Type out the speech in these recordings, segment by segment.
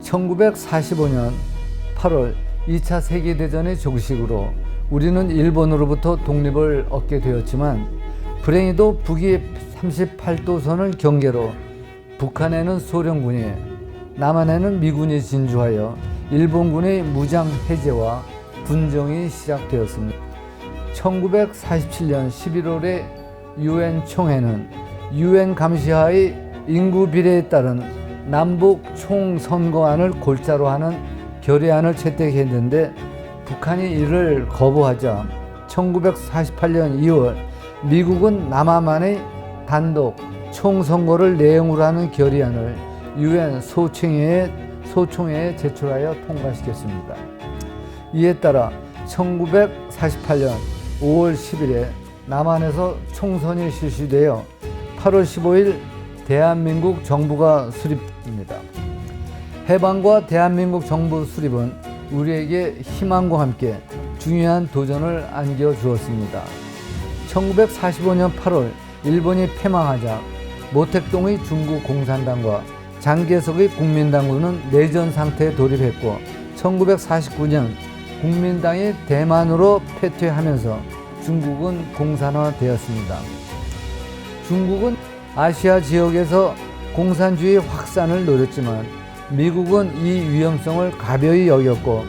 1945년 8월 2차 세계대전의 종식으로 우리는 일본으로부터 독립을 얻게 되었지만 불행히도 북이 38도선을 경계로 북한에는 소련군이 남한에는 미군이 진주하여 일본군의 무장 해제와 분정이 시작되었습니다. 1947년 11월에 유엔 총회는 유엔 감시하의 인구 비례에 따른 남북 총선거안을 골자로 하는 결의안을 채택했는데 북한이 이를 거부하자 1948년 2월 미국은 남한만의 단독 총선거를 내용으로 하는 결의안을 유엔 소총회에 소총회에 제출하여 통과시켰습니다. 이에 따라 1948년 5월 10일에 남한에서 총선이 실시되어 8월 15일 대한민국 정부가 수립됩니다. 해방과 대한민국 정부 수립은 우리에게 희망과 함께 중요한 도전을 안겨 주었습니다. 1945년 8월 일본이 패망하자 모택동의 중국 공산당과 장개석의 국민당군은 내전 상태에 돌입했고 1949년 국민당이 대만으로 패퇴하면서 중국은 공산화되었습니다. 중국은 아시아 지역에서 공산주의 확산을 노렸지만 미국은 이 위험성을 가벼이 여겼고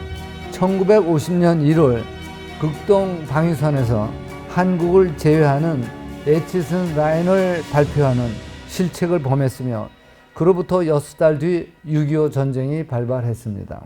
1950년 1월 극동 방위선에서 한국을 제외하는 에치슨 라인을 발표하는 실책을 범했으며 그로부터 여섯 달 뒤 6.25 전쟁이 발발했습니다.